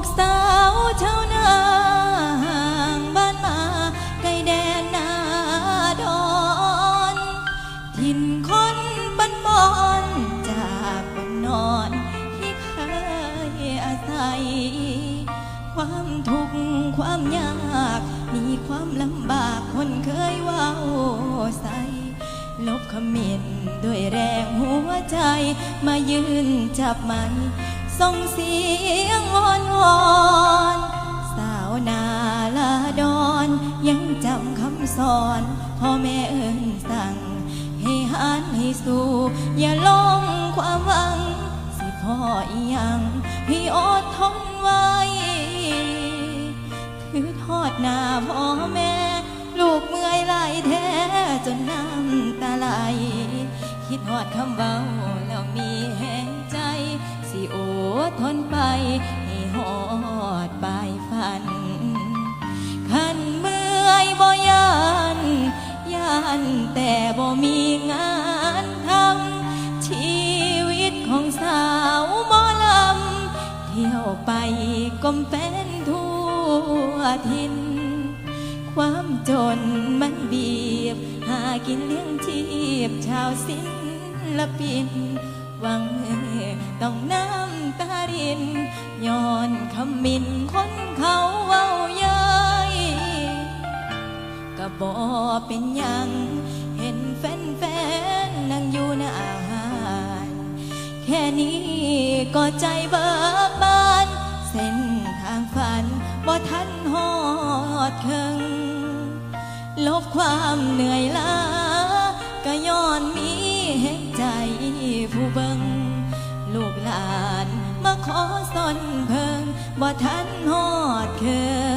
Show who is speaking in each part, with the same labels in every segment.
Speaker 1: กสาวชาวนาห่างบ้านมาไกลแดนนาดอน ถิ่นคนปันบอนจากบนนอนที่เคยอาศัย ความทุกข์ความยาก มีความลำบากคนเคยว้าใสลบคำมินด้วยแรงหัวใจมายืนจับมัน ส่งเสียงวอนวอนสาวนาลาดอนยังจำคำสอนพ่อแม่เอิ้นสั่ง ให้หันให้สู้อย่าลงความหวัง สิพ่ออีหยังให้อดทนไว้คือทอดหน้าพ่อแม่ ลูกเมื่อยไหลายแท้จนน้ำตาไหลคิดหอดคำเบาแล้วมีแห่ง สิโอดทนไป ให้หอดปลายฝัน ขันเมื่อยบ่ยานยานแต่บ่มีงานทำชีวิตของสาวหมอลำ เที่ยวไปกลมเป็นทั่วทิน ความจนมันบีบ หากินเลี้ยงชีพชาวศิลปิน หวังมือต้องน้ำตารินย้อนคำมินคนเขาเว้าเย้ยก็บอเป็นยังเห็นแฟนๆนั่งอยู่หน้าอาหารแค่นี้ก็ใจเบิกบาน เส้นทางฝันบ่ทันหอดเคิงลบความเหนื่อยล้าก็ย้อนมีแห่ง ใจผู้เบิงลูกหลานมาขอสนเพิงบ่ทันหอดเคิ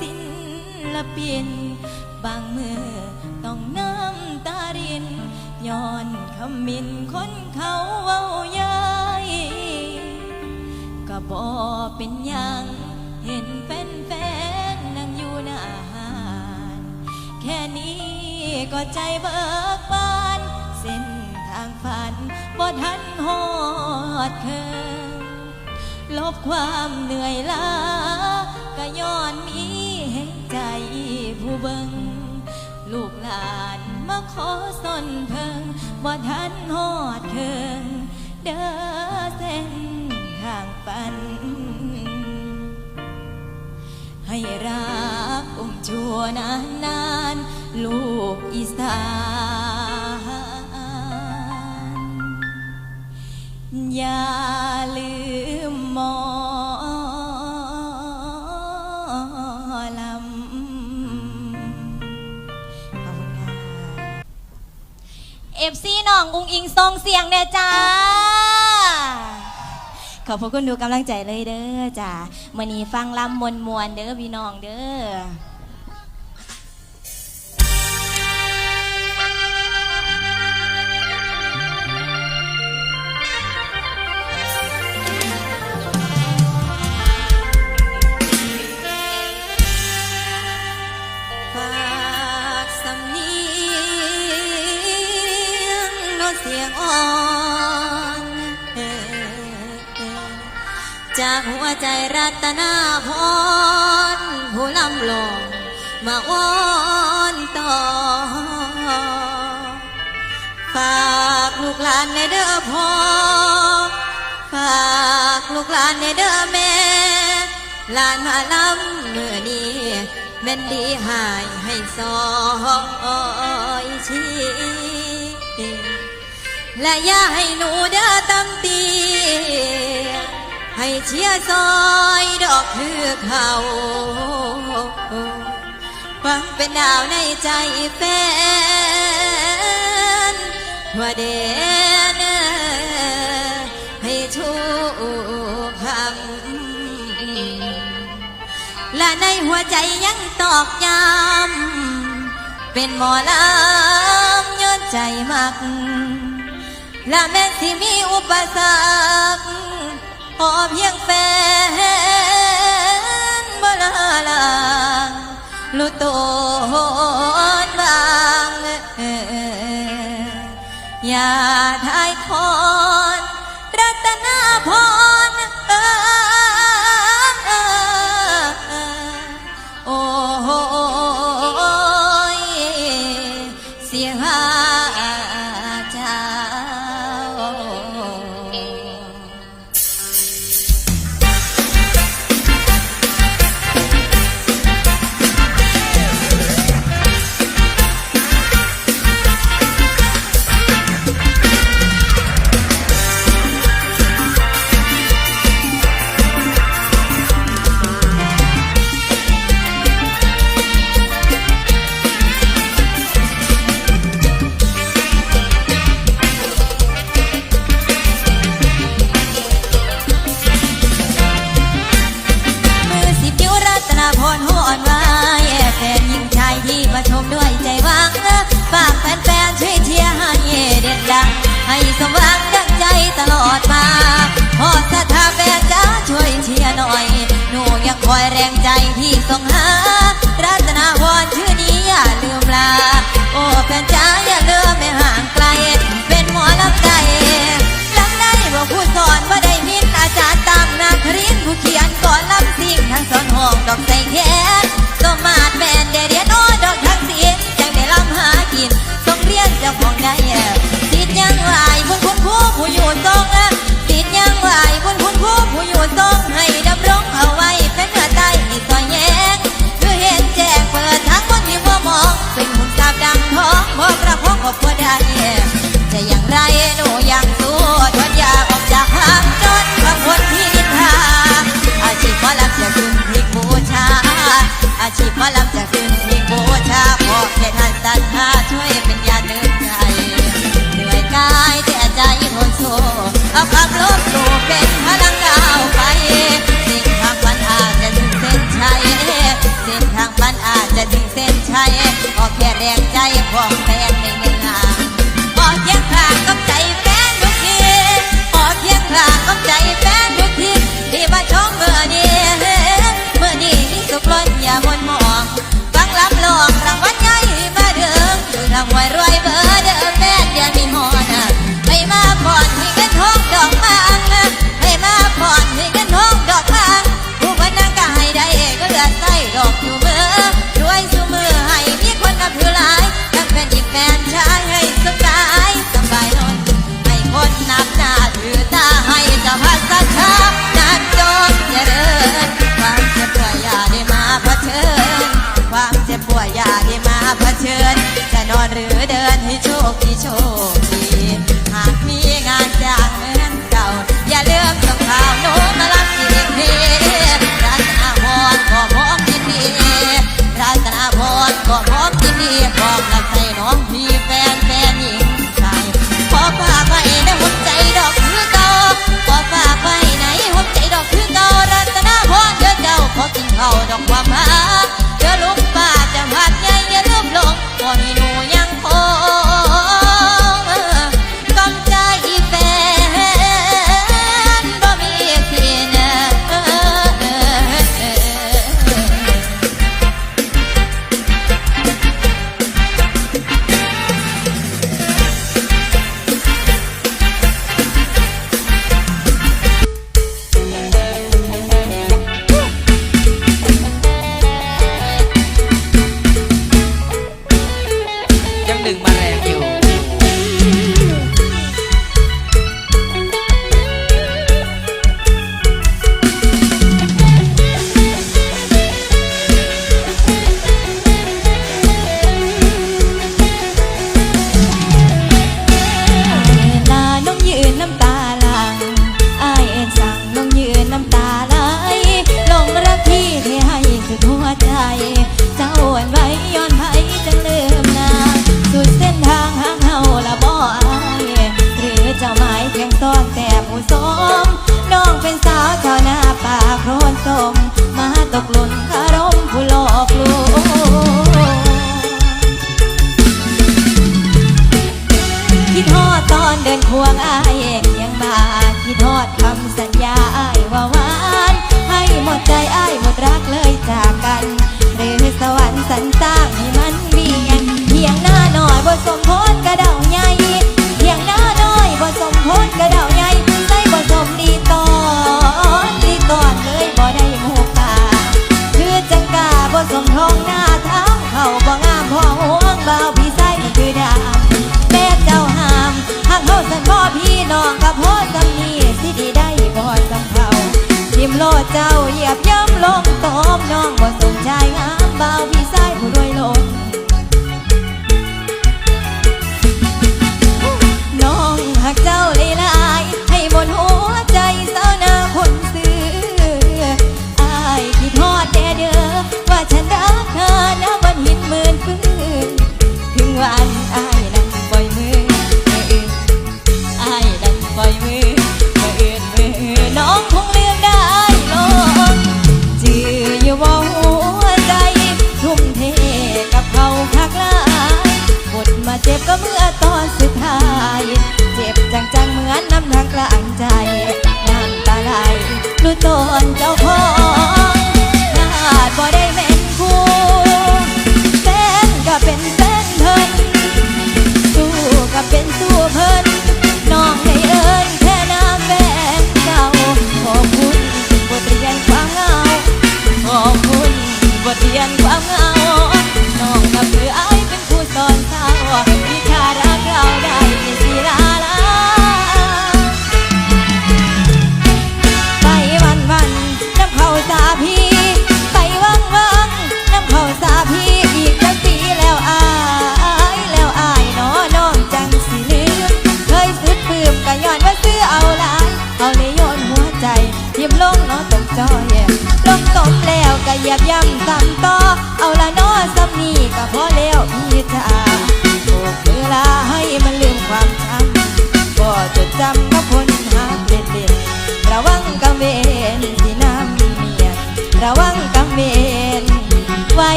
Speaker 1: ศิลปิน บางมือต้องน้ำตารินย้อนคำมินคนเขาเว้าเย้ยก็บอเป็นยังเห็นแฟนๆนั่งอยู่หน้าอาหารแค่นี้ก็ใจเบิกบาน เส้นทางฝันบ่ทันหอดเคิงลบความเหนื่อยล้าก็ย้อนมี เบิงลูกหลานมาขอสนเพิงว่าท่านหอดเคิงเด้อเส้นทางปัน ให้รักอุ้มชัวนานนานๆลูกอีสาน ฟซีน้องอุงอิงทรงเสียงเนี่ยจ้า ขอบพระคุณดูกำลังใจเลยเด้อจ้ามื่อนี้ฟังลำมวนมวนเด้อพี่น้องเด้อ เสียงอ่อนจากหัวใจรัตนาพรผู้ลำลงมาอ้อนต่อ ฝากลูกหลานในเด้อพ่อ ฝากลูกหลานในเด้อแม่ หลานมาลำเมื่อนี้แม่นดีหายให้ซอยชี และอย่าให้หนูเด้อตำตี ให้เชียซอยดอกเพื่อเขาฟังเป็นดาวในใจแฟนหัวเดนให้ชู่คำและในหัวใจยังตอกย้ำเป็นหมอลำย้อนใจมาก และแม้ที่มีอุปสรรคขอเพียงแฟนบลาลังลุตนบางอย่า คอยแรงใจที่ส่งหา รัตนาวรชื่อนี้อย่าลืมลา โอ้แฟนจ้าอย่า กลัวอยาได้มาเผชิญ จะนอนหรือเดินให้โชคดีโชคดี หากมีงานจาก รู้ตนเจ้าพ่อ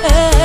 Speaker 1: Hey.